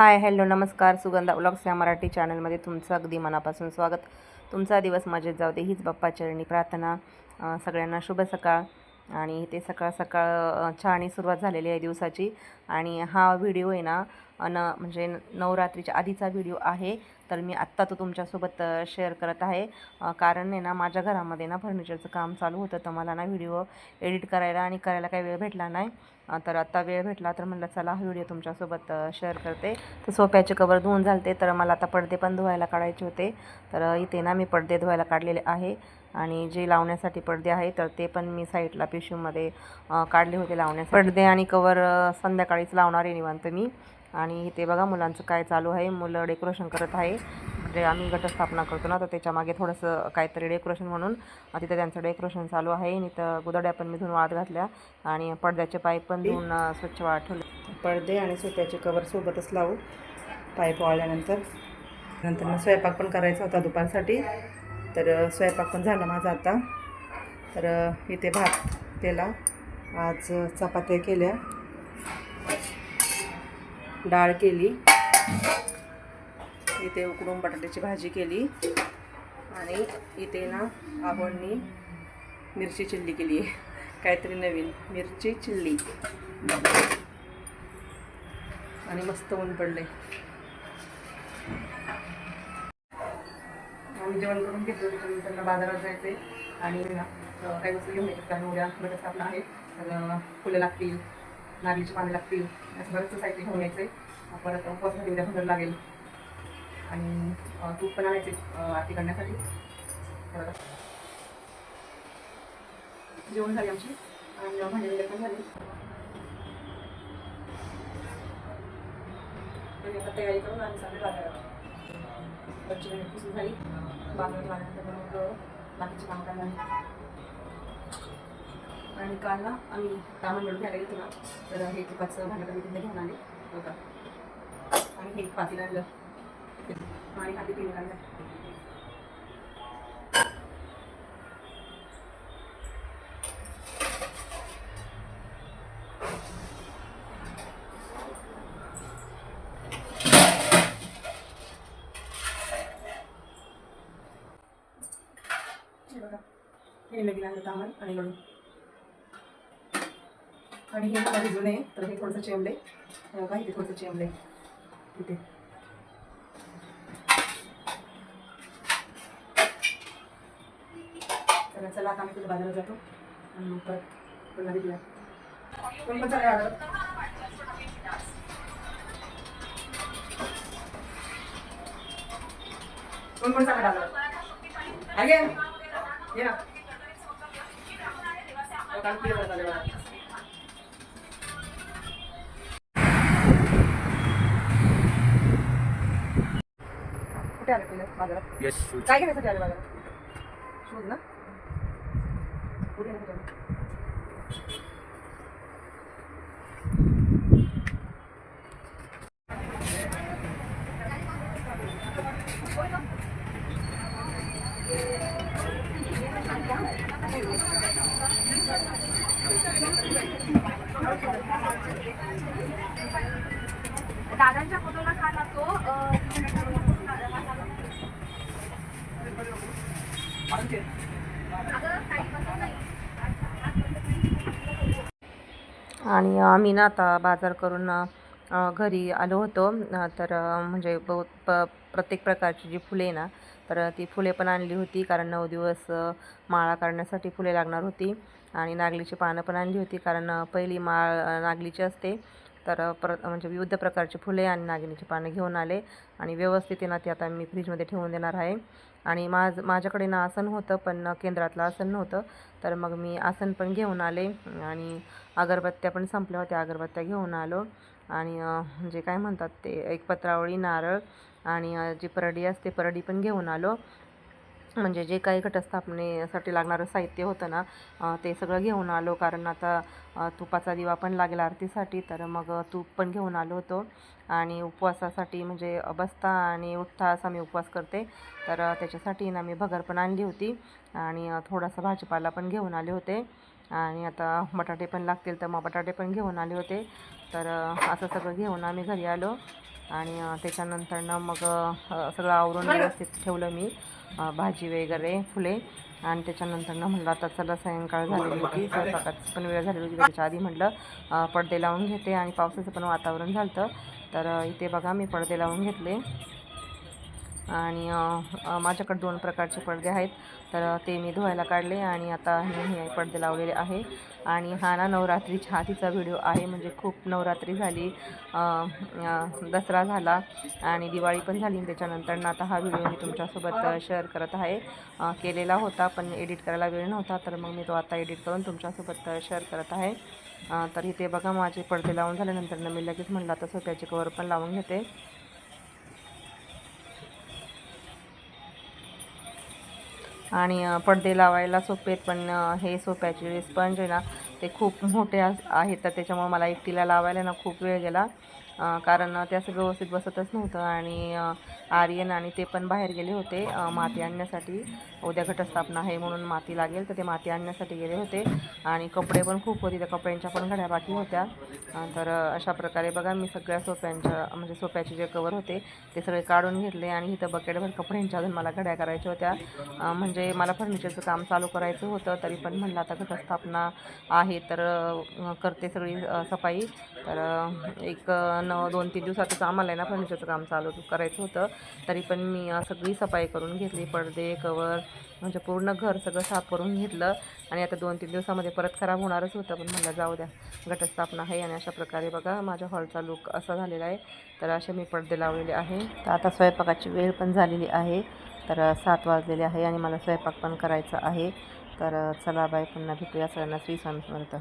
Hi hello नमस्कार. Sugandha blogs या मराठी चॅनलमध्ये तुमचं अगदी मनापासून स्वागत. तुमचा दिवस मजेत जाऊ दे. हीच बाप्पाचरणी प्रार्थना. सगळ्यांना शुभ सकाळ. आणि ते सकाळ सकाळ अं, सुरुवात झालेली आहे दिवसाची. आणि हा व्हिडिओ आहे ना न म्हणजे नवरात्रीच्या आधीचा व्हिडिओ आहे. तर मी आत्ता तो तुमच्यासोबत शेअर करत आहे. कारण आहे ना माझ्या घरामध्ये ना फर्निचरचं काम चालू होतं तर मला ना व्हिडिओ एडिट करायला आणि करायला काही वेळ भेटला नाही. तर आत्ता वेळ भेटला तर म्हणलं चला हा व्हिडिओ तुमच्यासोबत शेअर करते. तर सोप्याचे कवर धुवून झालते तर मला आता पडदे पण धुवायला काढायचे होते. तर इथे ना मी पडदे धुवायला काढलेले आहे. आणि जे लावण्यासाठी पडदे आहे तर ते पण मी साईडला पिशवीमध्ये काढले होते लावण्यासाठी. पडदे आणि कवर संध्याकाळीच लावणार आहे निवांत मी. आणि इथे बघा मुलांचं काय चालू आहे. मुलं डेकोरेशन करत आहे. म्हणजे आम्ही घटस्थापना करतो ना तर त्याच्यामागे थोडंसं काहीतरी डेकोरेशन म्हणून तिथं त्यांचं डेकोरेशन चालू आहे. आणि इथं गुदड्या पण मी धुवून वाळत घातल्या. आणि पडद्याचे पाईप पण धुवून स्वच्छ वाळत ठेवले. पडदे आणि सुत्याचे कवर सोबतच लावू. पाईप वाळल्यानंतर. नंतर मग स्वयंपाक पण करायचा होता दुपारसाठी. तर स्वयंपाक पण झाला माझा आता. तर इथे भात केला. आज चपात्या केल्या. डाळ केली. इथे उकडून बटाट्याची भाजी केली. आणि इथे ना आवडणी मिरची चिल्ली केली. आहे काहीतरी नवीन मिरची चिल्ली. आणि मस्त ऊन पडले जेवण करून घेतलं त्याच्यानंतर बाजारात जायचे आणि काही वस्तू घेऊन यायचे कारण उद्या घटस्थापना आहे. तर फुलं लागतील नारळीची पाने लागतील असं बरंच साहित्य घेऊन यायचं आहे परत उपवासासाठी उद्या भगर लागेल. आणि तूप पण आणायचे आरती करण्यासाठी. तर जेवण झाली आमची. आणि भांडी वगैरे पण झाली. आता तयारी करून आम्ही चालले बाजारात. बच्ची पुसून झाली. बाजारात लागल्यानंतर मग बाकीचे काम करणार आणि काल ना आम्ही तामिळनाडू घ्यायला गेलो ना तर हे तुपाचं भांडं मी तिथे घेऊन आले. बघा. आणि हे पातील आणलं आणि हाती पिऊन आणलं हे बघा. हे लगीन आणलं तामण आणि गडू आणि हे मला भिजून आहे तर हे थोडंसं चेंबले. बघा इथे थोडंसं चेंबले. इथे. तर चला आता आम्ही तुला बाजारात जातो. आणि मग परत पुन्हा भेटूया. कोण पण चालेल कोण कोण चालेल बाजारात? अगे ये ना काल? कुठे आले तुम्ही बाजारात येस काय घेण्यासाठी आले बाजारात शूज ना कुठे घेण्यासाठी आले? दादांच्या फोटोला खाला लागतो? आणि आम्ही ना आता बाजार करून घरी आलो होतो. तर म्हणजे बहुत प प्रत्येक प्रकारची जी फुले ना तर ती फुले पण आणली होती कारण नऊ दिवस माळा काढण्यासाठी फुले लागणार होती. आणि नागलीची पानं पण आणली होती कारण पहिली माळ नागलीची असते. तर पर म्हणजे विविध प्रकारची फुले आणि नागिनीची पानं घेऊन आले. आणि व्यवस्थित ना ती आता मी फ्रीजमध्ये ठेवून देणार आहे. आणि माझ माझ्याकडे ना आसन होतं पण केंद्रातलं आसन नव्हतं. तर मग मी आसन पण घेऊन आले. आणि अगरबत्त्या पण संपल्या होत्या. अगरबत्त्या घेऊन आलो. आणि म्हणजे काय म्हणतात ते एक पत्रावळी नारळ आणि जी परडी असते परडी पण घेऊन आलो. म्हणजे जे काही घटस्थापनेसाठी लागणारं साहित्य होतं ना ते सगळं घेऊन आलो. कारण आता तुपाचा दिवा पण लागेल आरतीसाठी तर मग तूप पण घेऊन आलो होतो. आणि उपवासासाठी म्हणजे बसता आणि उठता असा मी उपवास करते. तर त्याच्यासाठी ना मी भगर पण आणली होती. आणि थोडासा भाजीपाला पण घेऊन आले होते. आणि आता बटाटे पण लागतील तर मग बटाटे पण घेऊन आले होते. तर असं सगळं घेऊन आम्ही घरी आलो. आणि त्याच्यानंतर ना मग सगळं आवरून व्यवस्थित ठेवलं मी भाजी वगैरे फुले. आणि त्याच्यानंतर ना म्हणलं आता चला सायंकाळ झालेली होती स्वयंपाकाची पण वेळ झालेली होती त्याच्या आधी म्हटलं पडदे लावून घेते आणि पावसाचं पण वातावरण झालं तर इथे बघा मी पडदे लावून घेतले. आणि माझ्याकडे दोन प्रकारचे पडदे आहेत. तर ते मी धुवायला काढले आणि आता मी हे पडदे लावलेले आहे. आणि हा ना नवरात्रीच्या छातीचा व्हिडिओ आहे म्हणजे खूप नवरात्री झाली. दसरा झाला आणि दिवाळी पण झाली. त्याच्यानंतर ना आता हा व्हिडिओ मी तुमच्यासोबत शेअर करत आहे. केलेला होता पण एडिट करायला वेळ नव्हता. तर मग मी तो आता एडिट करून तुमच्यासोबत शेअर करत आहे. तर इथे बघा माझे पडदे लावून झाल्यानंतर मी लगेच म्हणलं आता सोप्याचे कवर पण लावून घेते. आणि पडदे लावायला सोपे आहेत पण हे सोप्याचे स्पंज आहे ना ते खूप मोठे आहेत. तर त्याच्यामुळे मला एकटीला लावायला ना खूप वेळ गेला. कारण ते असं व्यवस्थित बसतच नव्हतं आणि आर्यन आणि ते पण बाहेर गेले होते माती आणण्यासाठी. उद्या घटस्थापना आहे म्हणून माती लागेल तर ते माती आणण्यासाठी गेले होते. आणि कपडे पण खूप होते त्या कपड्यांच्या पण घड्या बाकी होत्या. तर अशा प्रकारे बघा मी सगळ्या सोप्यांच्या म्हणजे सोप्याचे जे कवर होते ते सगळे काढून घेतले आणि इथं बकेटभर कपड्यांच्या अजून मला घड्या करायच्या होत्या. म्हणजे मला फर्निचरचं काम चालू करायचं होतं तरी पण म्हणलं आता घटस्थापना आहे तर करते सगळी सफाई. तर एक पण दोन तीन दिवसातच आम्हाला आहे ना फर्निचरचं काम चालू करायचं होतं. तरी पण मी सगळी सफाई करून घेतली पडदे कवर म्हणजे पूर्ण घर सगळं साफ करून घेतलं. आणि आता दोन तीन दिवसामध्ये परत खराब होणारच होतं पण म्हणलं जाऊ द्या घटस्थापना आहे आणि अशा प्रकारे बघा माझ्या हॉलचा लुक असा झालेला आहे. तर असे मी पडदे लावलेले आहे. तर आता स्वयंपाकाची वेळ पण झालेली आहे. तर सात वाजलेले आहे आणि मला स्वयंपाक पण करायचा आहे. तर चला बाय पुन्हा भेटूया सगळ्यांना श्री स्वामी समर्थ.